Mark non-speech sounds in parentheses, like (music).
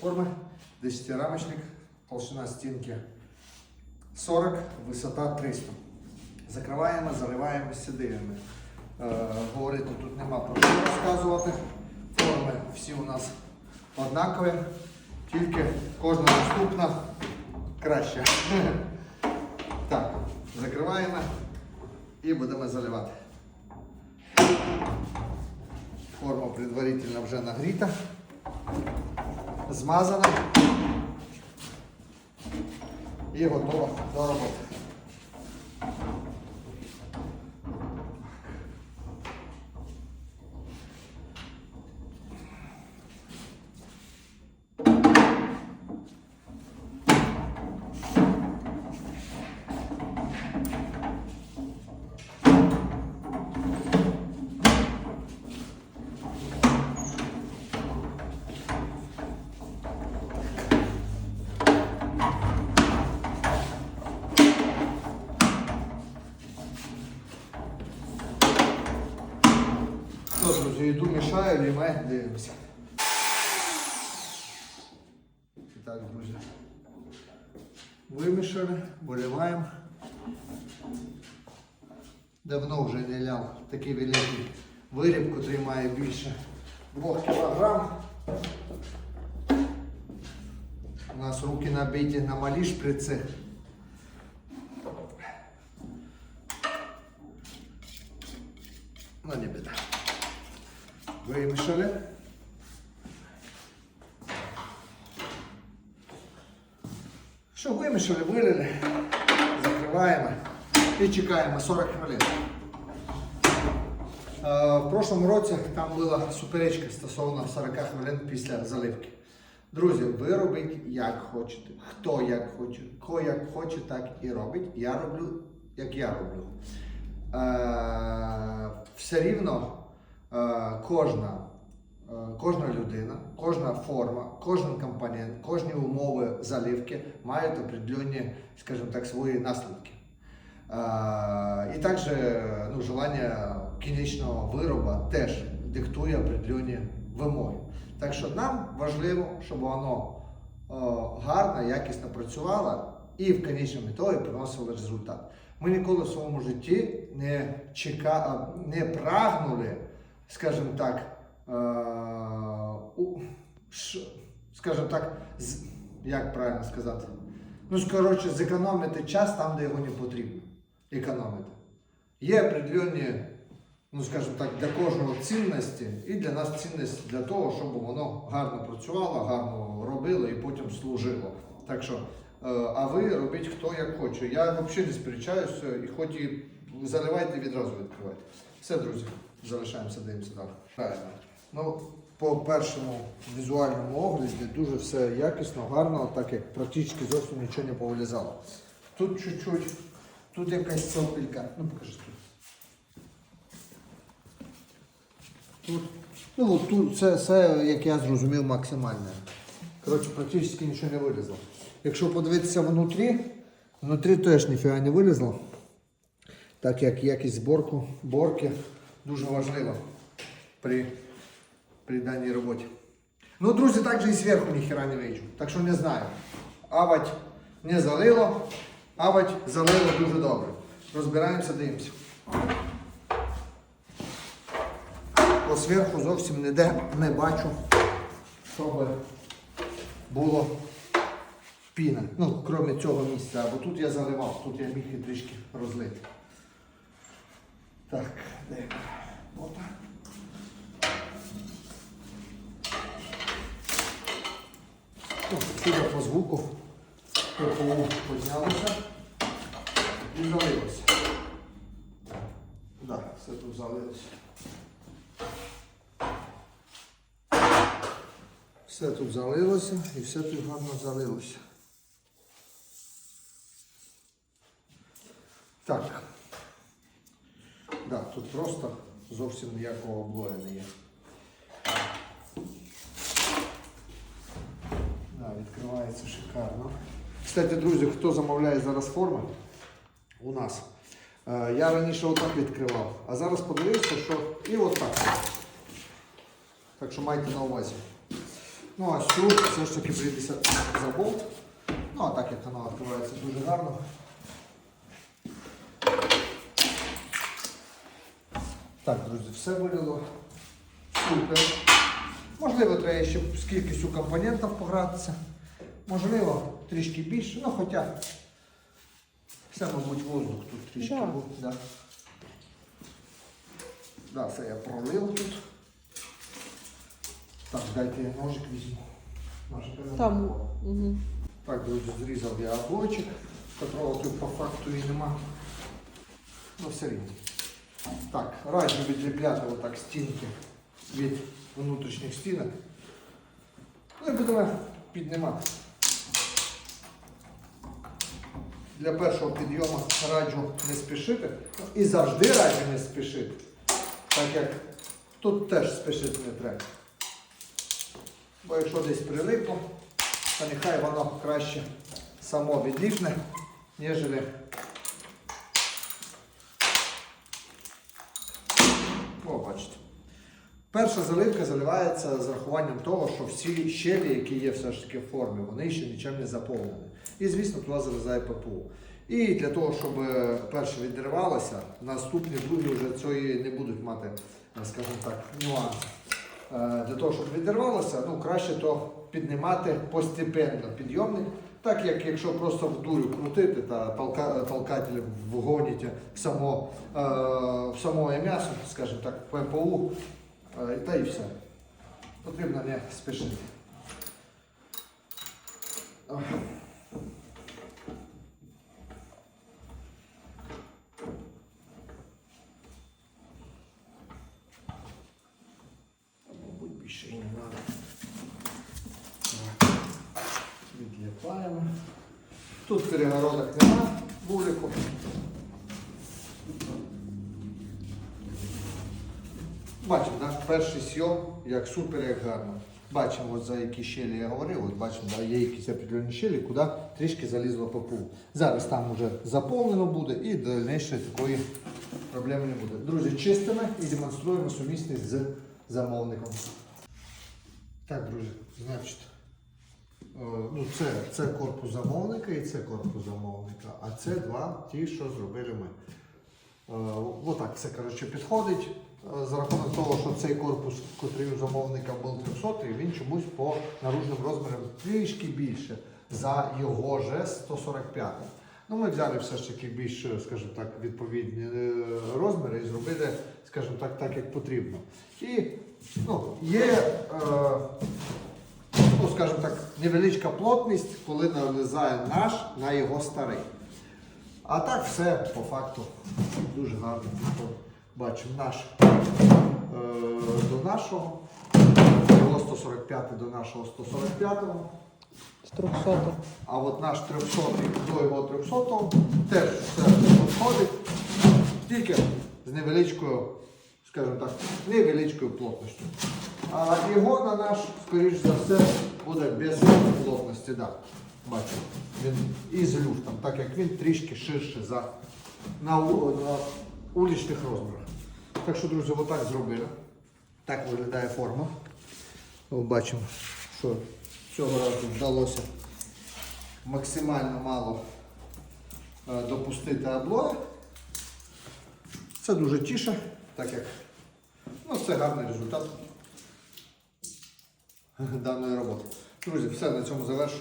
форми, 10-рамочник, толщина стінки 40, висота 300. Закриваємо, заливаємо сідивами. Е, говорити тут нема про що розказувати. Форми всі у нас однакові, тільки кожна наступна краща. (laughs) Так, закриваємо і будемо заливати. Форма предварительно вже нагріта, змазана і готова до роботи. Йду мішаю, дивимося. І так, друзі. Вимішали, виливаємо. Давно вже не ляв такий великий виріб, який має більше 2 кг. У нас руки набиті на малі шприци. Ну, не біда. Вимішали. Що, вимішали, вилили, закриваємо і чекаємо 40 хвилин. Е, В прошлому році там була суперечка стосовно 40 хвилин після заливки. Друзі, ви робіть як хочете, хто як хоче, хто як хоче, так і робить. Я роблю, як я роблю. Е, все рівно е, кожна, кожна людина, кожна форма, кожен компонент, кожні умови заливки мають определенні, скажімо так, свої наслідки. Е, І також ну, желання кінечного вироба теж диктує определенні вимоги. Так що нам важливо, щоб воно е, гарно, якісно працювало і в конечному ітогі приносило результат. Ми ніколи в своєму житті не, чека... не прагнули, скажімо так, е, скажімо так, як правильно сказати? Ну, коротше, зекономити час там, де його не потрібно. Економити. Є определенні, ну скажімо так, для кожного цінності і для нас цінність для того, щоб воно гарно працювало, гарно робило і потім служило. Так що, е, а ви робіть хто як хоче. Я взагалі не сперечаюся і хоч і заливайте відразу відкривайте. Все, друзі, залишаємося, дивимося далі. Правильно. Ну, по першому візуальному огляді дуже все якісно, гарно, так як практично зовсім нічого не повилізало. Тут чуть-чуть, тут якась цопелька. Ну покажи тут. Тут, ну тут це все, як я зрозумів, максимальне. Коротше, практично нічого не вилізло. Якщо подивитися внутрі, внутрі теж ніфіга не вилізло. Так як якість зборку, борки дуже важлива при, при даній роботі. Ну, друзі, так же і зверху ніхера не вийду. Так що не знаю. Авать не залило, авать залило дуже добре. Розбираємося, дивимося. По зверху зовсім ніде не бачу, щоб було піна. Ну, крім цього місця, бо тут я заливав, тут я міг і трішки розлити. Так, де? Отак. Ну, Судя по звуку, ППУ піднялося і залилося. Так, все тут залилося. Все тут залилося і все тут гарно залилося. Так. Да, тут просто зовсім ніякого облою не є. Да, відкривається шикарно. Кстати, друзі, хто замовляє зараз форми у нас. е, Я раніше отак відкривав, а зараз подивився, що і отак. Так що майте на увазі. Ну а цю все ж таки прийдеться за болт. Ну а так як вона відкривається дуже гарно. Так, друзі, все вилило. Супер. Можливо, треба ще з кількістю компонентів погратися. Можливо, трішки більше, ну хоча все, мабуть, воздух тут трішки Да. був. Да. Да, це я пролив тут. Так, дайте я ножик візьму. Ножик Там. Угу. Так, друзі, зрізав я облочок, котрого тут по факту і нема. Ну все рівно. Так, раджу відліпляти отак стінки від внутрішніх стінок. Ну і будемо піднімати. Для першого підйому раджу не спішити. І завжди раджу не спішити. Так як тут теж спішити не треба. Бо якщо десь прилипло, то нехай воно краще само відліпне, ніжели. О, бачите. Перша заливка заливається з рахуванням того, що всі щелі, які є все ж таки в формі, вони ще нічим не заповнені. І, звісно, туди залізає ППУ. І для того, щоб е, перше відривалося, наступні другі вже цієї не будуть мати, е, скажімо так, нюанси. Е, Для того, щоб відірвалося, ну краще то піднімати постепенно підйомник, так як якщо просто в дурю крутити та толка, толкатель вгоніте в само, в самое м'ясо, скажімо так, ППУ, е, та і все. Потрібно не спішити. Ох. Мабуть, більше і не треба. Так. Відліпаємо. Тут перегородок нема, вулику. Бачимо, да? перший сйом, як супер, як гарно. Бачимо, за які щелі я говорив, от бачимо, да, є якісь определені щелі, куди трішки залізло попу. Зараз там вже заповнено буде і дальніше такої проблеми не буде. Друзі, чистимо і демонструємо сумісність з замовником. Так, друзі, значить, ну це, це корпус замовника і це корпус замовника, а це два ті, що зробили ми. Е, Отак все коротше, підходить. Е, За рахунок того, що цей корпус, котрий у замовника був 300, він чомусь по наружним розмірам трішки більше за його же 145. Ну, ми взяли все ж таки більш, скажімо так, відповідні е, розміри і зробили, скажімо так, так як потрібно. І ну, є, е, скажімо так, невеличка плотність, коли налізає наш на його старий. А так все по факту дуже гарно. Бачимо наш е, до нашого, його 145 до нашого 145. З 300. А от наш 300 до його 300 теж все підходить, тільки з невеличкою, скажімо так, невеличкою плотністю. А його на наш, скоріш за все, буде без плотності. Да. Бачимо, він із люфтом, так як він трішки ширше за на, на улічних розмірах. Так що, друзі, отак зробили. Так виглядає форма. Бачимо, що цього разу вдалося максимально мало е, допустити облоя. Це дуже тіше, так як ну, це гарний результат даної роботи. Друзі, все на цьому завершу.